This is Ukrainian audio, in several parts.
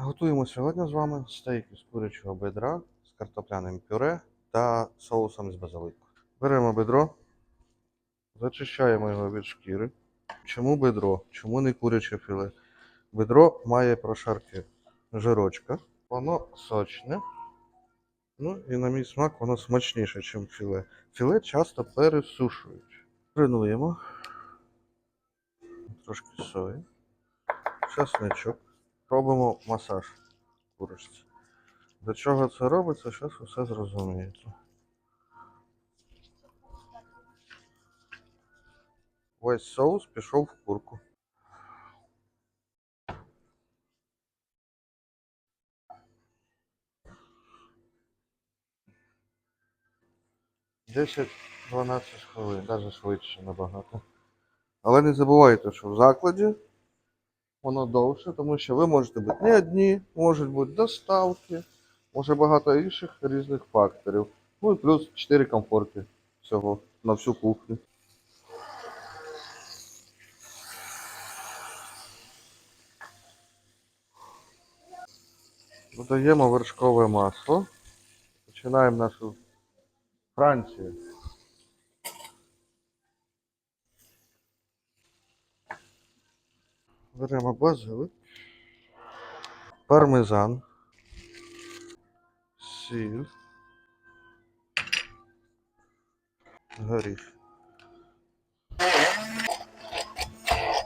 Готуємо сьогодні з вами стейк із курячого бедра з картопляним пюре та соусом з базилику. Беремо бедро, зачищаємо його від шкіри. Чому бедро? Чому не куряче філе? Бедро має прошарки жирочка, воно сочне. Ну і на мій смак воно смачніше, ніж філе. Філе часто пересушують. Тренуємо. Трошки сої. Чесничок. Робимо масаж курочці. До чого це робиться, зараз все зрозумієте. Весь соус пішов в курку. Десять 12 хвилин, навіть швидше набагато. Але не забувайте, що в закладі воно довше, тому що ви можете бути не одні, можуть бути доставки, може багато інших різних факторів. Ну і плюс 4 комфорти всього на всю кухню. Додаємо вершкове масло. Починаємо нашу Францію. Беремо базилик, пармезан, сіль, горіх.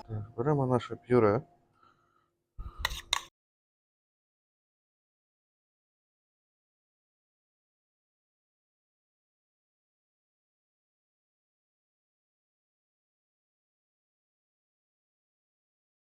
Так, Беремо наше пюре.